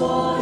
Lord.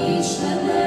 вічне.